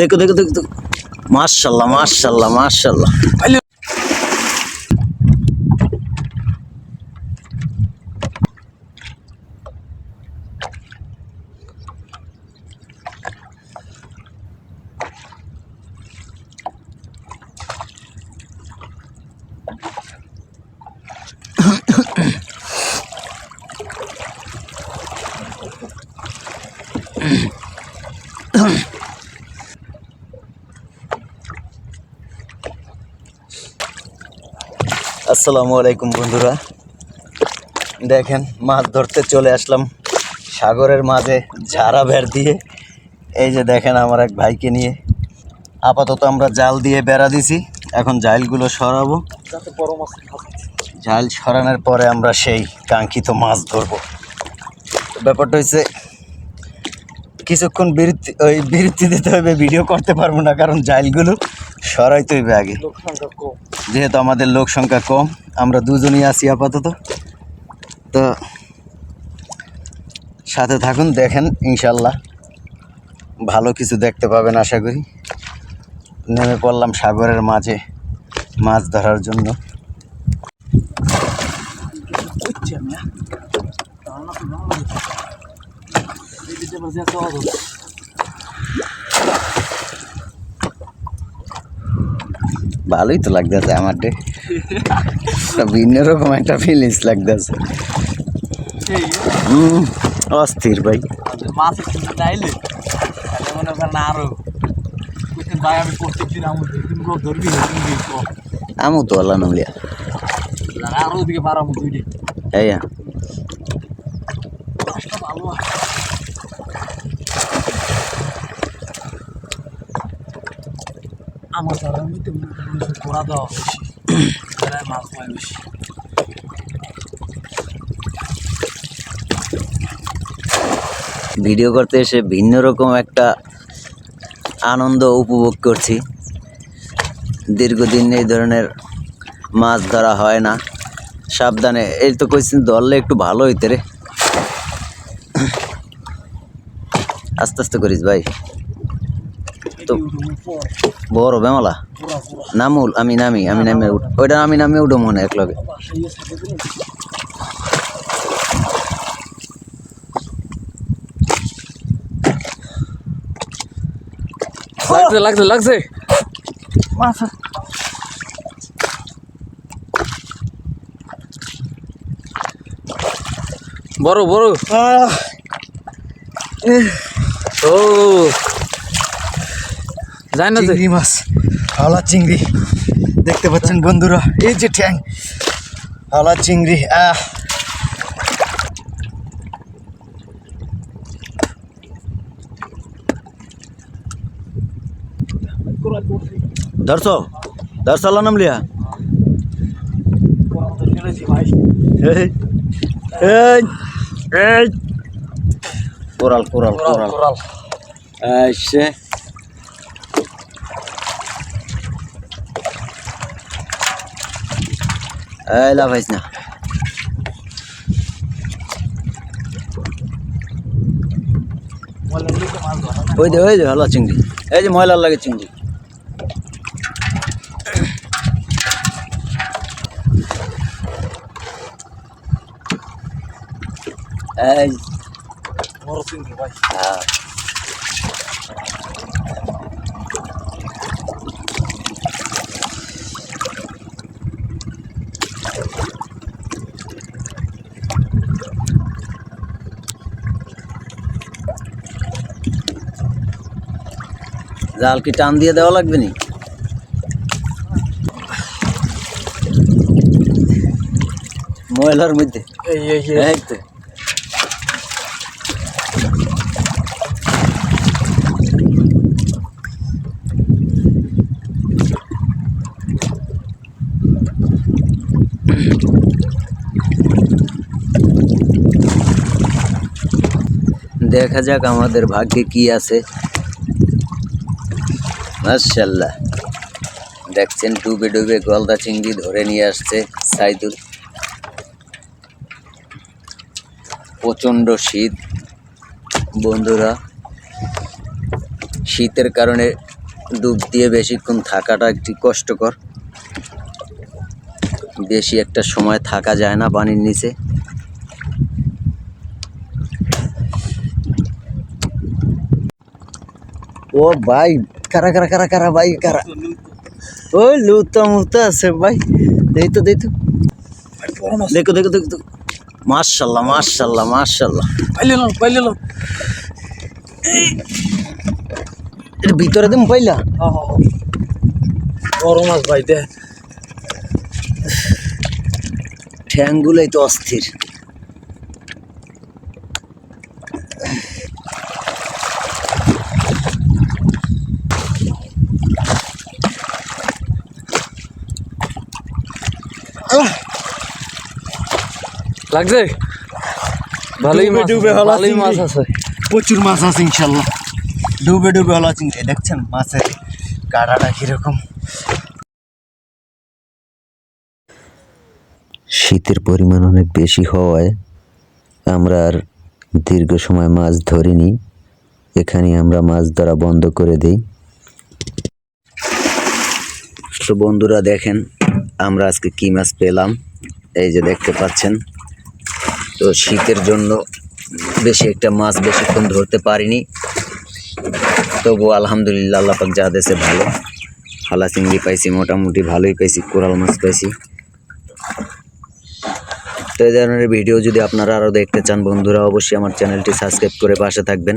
দেখো দেখো দেখো দেখো মার্শাল্লাহ মার্শাল্লাহ মার্শাল্লাহ আসসালামু আলাইকুম বন্ধুরা। দেখেন মাছ ধরতে চলে আসলাম সাগরের মাঝে ঝাড়া বের দিয়ে। এই যে দেখেন আমার এক ভাইকে নিয়ে। আপাতত আমরা জাল দিয়ে বেড়া দিছি। এখন জালগুলো সরাবো। জাল সরানোর পরে আমরা সেই কাঙ্ক্ষিত মাছ ধরবো। ব্যাপারটা হচ্ছে কিছুক্ষণ বিরতি ওই বিরতি দিতে হবে ভিডিও করতে পারব না কারণ জালগুলো সরাইতে হইবে আগে যেহেতু আমাদের লোক সংখ্যা কম আমরা দুজনই আছি আপাতত। তো সাথে থাকুন দেখেন ইনশাল্লাহ ভালো কিছু দেখতে পাবেন আশা করি। নেমে পড়লাম সাগরের মাঝে মাছ ধরার জন্য। ভালোই তো লাগতেছে আমার ডে ভিন্ন রকম একটা ফিলিংস লাগতেছে। হুম অস্থির ভাই। মাছ চাইলে মনে করেন আরও। কইতেন ভাই আমি প্রত্যেকদিন আমু ধরবি ধরবি আমু তো আল্লাহ নলিয়া আরও ওদিকে বাড়াবো দুইটি এই ভালো আমার ঘোরা দেওয়া তারা মাছ বেশি। ভিডিও করতে এসে ভিন্ন রকম একটা আনন্দ উপভোগ করছি। দীর্ঘদিন এই ধরনের মাছ ধরা হয় না। সাবধানে, এই তো কইছেন ধরলে একটু ভালো হইতে রে। আস্তে আস্তে করিস ভাই। তো। বড় বেমালা। নামুল আমি নামি আমি নামে ওইটা আমি নামে উঠো মনে এক লগে সেই সাথে দিলে লাগছে লাগছে লাগছে। বড় বড়। ও। যায় না চিংড়ি মাছ হাওলা চিংড়ি। দেখতে পাচ্ছেন বন্ধুরা এই যে ঠ্যাং হাওলা চিংড়ি আহ। ধরছো ধরছো আল্লাহ নাম লিয়া। এই কোরাল কোরাল কোরাল। আচ্ছা এই লাভাইস না। ওই দে ওই দে হলা চিংড়ি। এই যে ময়লার লাগে চিংড়ি। এই বড় চিংড়ি ভাই। হ্যাঁ। জাল কি টান দিয়ে দেওয়া লাগবে নি? ময়লার মধ্যে। এই তো। দেখা যাক আমাদের ভাগ্যে কি আছে। মার্শাল্লাহ দেখছেন ডুবে ডুবে গলদা চিংড়ি ধরে নিয়ে আসছে সাইদুল। প্রচণ্ড শীত। বন্ধুরা, শীতের কারণে ডুব দিয়ে বেশিক্ষণ থাকাটা একটি কষ্টকর। বেশি একটা সময় থাকা যায় না পানির নিচে। ও ভাই কারা কারা কারা কারা ভাই কারা? ওই লুতা মুতা আছে ভাই। দেই তো দেই তো। দেখো দেখো দেখো। মাশাল্লাহ মাশাল্লাহ মাশাল্লাহ। পাইলে না পাইলে না এর ভিতরে দিম পাইলা? বড় মাছ ভাই দে। ঠ্যাংগুলোই তো অস্থির। লাগছে? ভালোই ডুবে মাছ ডুবে ভালোই মাছ আছে। প্রচুর মাছ আছে ইনশাল্লাহ। ডুবে ডুবে হলা চিংড়ি। দেখছেন মাছের কাঁটাটা কীরকম। শীতের পরিমাণ অনেক বেশি হওয়ায় আমরা আর দীর্ঘ সময় মাছ ধরিনি। এখানে আমরা মাছ ধরা বন্ধ করে দিই। তো বন্ধুরা দেখেন আমরা আজকে কি মাছ পেলাম? এই যে দেখতে পাচ্ছেন তো শীতের জন্য বেশি একটা মাছ বেশিক্ষণ ধরতে পারিনি। তবু আলহামদুলিল্লাহ আল্লাহ পাক যা দেশে ভালো। হালা চিংড়ি পাইছি, মোটামুটি ভালোই পাইছি, কোরাল মাছ পাইছি। তো এই ধরনের ভিডিও যদি আপনারা আরও দেখতে চান, বন্ধুরা, অবশ্যই আমার চ্যানেলটি সাবস্ক্রাইব করে পাশে থাকবেন।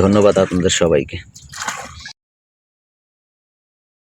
ধন্যবাদ আপনাদের সবাইকে।